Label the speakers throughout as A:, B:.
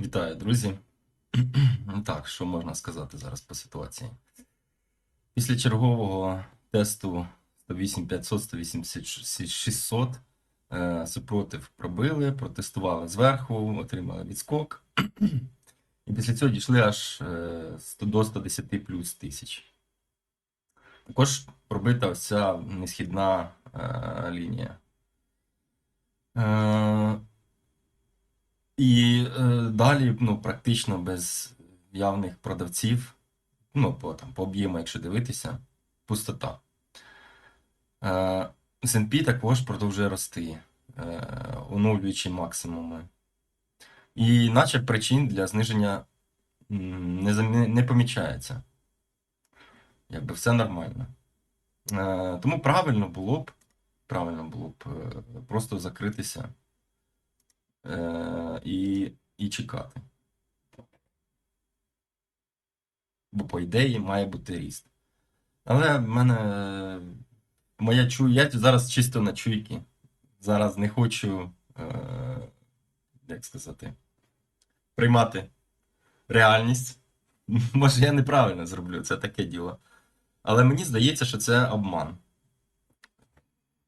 A: Вітаю, друзі. Так, що можна сказати зараз по ситуації? Після чергового тесту 108 500, 180 600 е, супротив пробили, протестували зверху, отримали відскок. І після цього дійшли аж е, 100 до 110 плюс тисяч. Також пробита ось несхідна е, лінія. І е, далі, ну, практично без явних продавців, ну, по, там, по об'єму, якщо дивитися, пустота. Е, S&P також продовжує рости, е, оновлюючи максимуми. І наче причин для зниження не, не помічається. Якби все нормально. Е, тому правильно було б, правильно було б е, просто закритися е, і, і чекати. Бо, по ідеї, має бути ріст. Але в мене моя чу... я зараз чисто на чуйки. Зараз не хочу, е, як сказати, приймати реальність. Може, я неправильно зроблю, це таке діло. Але мені здається, що це обман.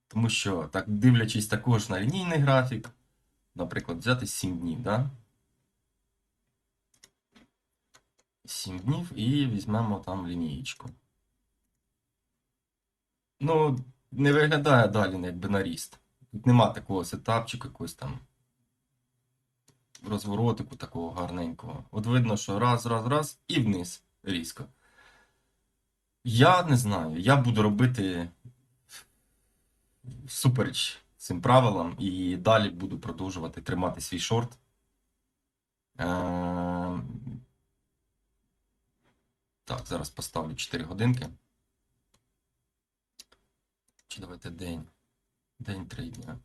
A: Тому що, так, дивлячись також на лінійний графік, наприклад, взяти 7 днів, да? 7 днів і візьмемо там лінієчку. Ну, не виглядає далі якби на ріст. Тут нема такого сетапчика, якогось там розворотику такого гарненького. От видно, що раз, раз, раз і вниз різко. Я не знаю, я буду робити супереч цим правилам і далі буду продовжувати тримати свій шорт. Е, Так, зараз поставлю 4 годинки. Чи давайте день. День 3 дня.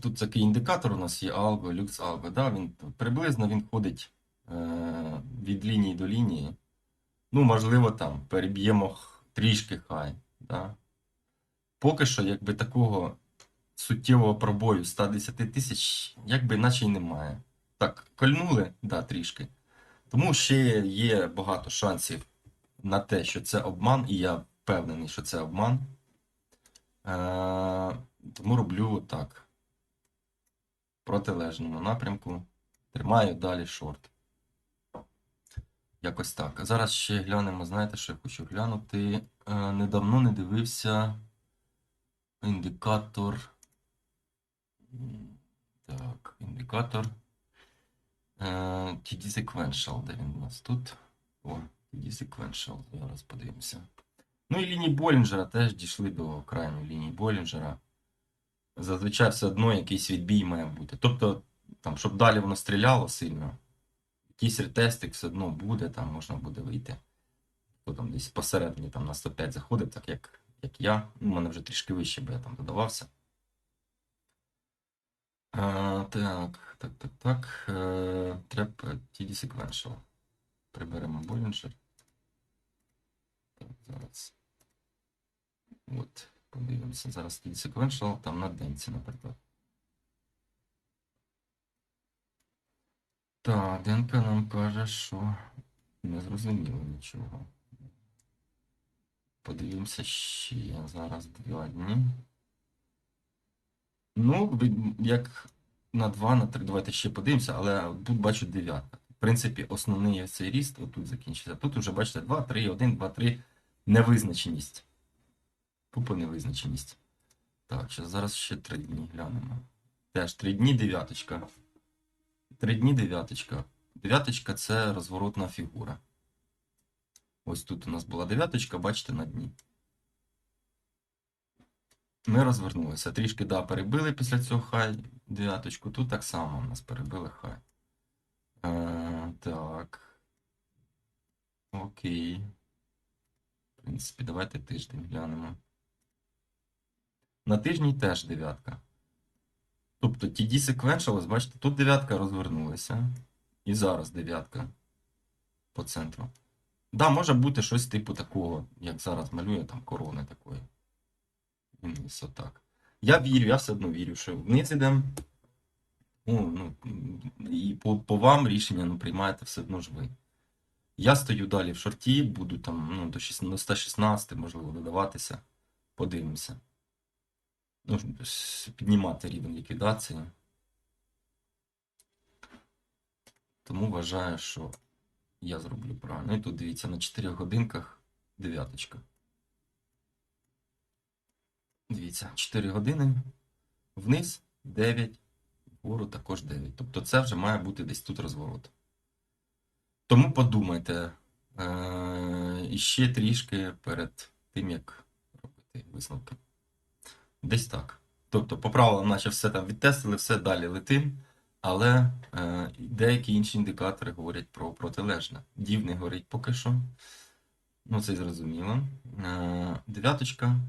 A: Тут такий індикатор у нас є Algo, Lux Algo. Да? Він, приблизно він ходить е, від лінії до лінії. Ну, можливо, там переб'ємо трішки хай. Да? Поки що, якби такого суттєвого пробою 110 тисяч, якби наче й немає. Так, кольнули, да, трішки. Тому ще є багато шансів на те, що це обман, і я впевнений, що це обман. Е, тому роблю так. Протилежному напрямку. Тримаю далі шорт. Якось так. Зараз ще глянемо, знаєте, що я хочу глянути. Е, недавно не дивився індикатор. Так, індикатор. Е, TD Sequential, де він у нас тут? О, TD Sequential, зараз подивимося. Ну і лінії Болінджера теж дійшли до крайньої лінії Болінджера. Зазвичай все одно якийсь відбій має бути. Тобто, там, щоб далі воно стріляло сильно, якийсь ретестик все одно буде, там можна буде вийти. Хто там десь посередині там, на 105 заходив, так як, як я. Ну, У мене вже трішки вище, бо я там додавався. А, так, так, так, так. Е, Треба TD Sequential. Приберемо Bollinger. Так, зараз. От, подивимося. Зараз TD Sequential там на денці, наприклад. Так, Денка нам каже, що не зрозуміло нічого. Подивимося ще зараз два дні. Ну, як на 2, на 3, давайте ще подивимося, але тут бачу дев'ятка. В принципі, основний цей ріст отут закінчиться. Тут вже бачите 2, 3, 1, 2, 3. Невизначеність. Тупо невизначеність. Так, ще зараз ще 3 дні глянемо. Теж 3 дні дев'яточка. 3 дні дев'яточка. Дев'яточка це розворотна фігура. Ось тут у нас була дев'яточка, бачите, на дні. Ми розвернулися. Трішки, да, перебили після цього хай дев'яточку. Тут так само у нас перебили хай. Е, так. Окей. В принципі, давайте тиждень глянемо. На тижні теж дев'ятка. Тобто TD Sequential, ось бачите, тут дев'ятка розвернулася. І зараз дев'ятка по центру. Да, може бути щось типу такого, як зараз малює, там корони такої. Вниз, отак. Я вірю, я все одно вірю, що вниз ідемо. О, ну, і по, по вам рішення ну, приймаєте все одно ж ви. Я стою далі в шорті, буду там ну, до 116, можливо, додаватися. Подивимося. Ну, піднімати рівень ліквідації. Тому вважаю, що я зроблю правильно. І тут дивіться, на 4 годинках дев'яточка. Дивіться, 4 години. Вниз 9, вгору також 9. Тобто це вже має бути десь тут розворот. Тому подумайте е- іще трішки перед тим, як робити висновки. Десь так. Тобто, по правилам, наче все там відтестили, все далі летим, але е, деякі інші індикатори говорять про протилежне. Дів не горить поки що. Ну, це зрозуміло. Е, дев'яточка.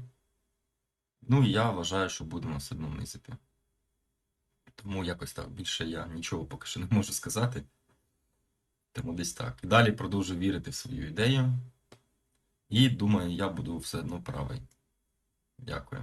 A: Ну я вважаю, що будемо все одно низити. Тому якось так. Більше я нічого поки що не можу сказати. Тому десь так. Далі продовжую вірити в свою ідею. І думаю, я буду все одно правий. Дякую.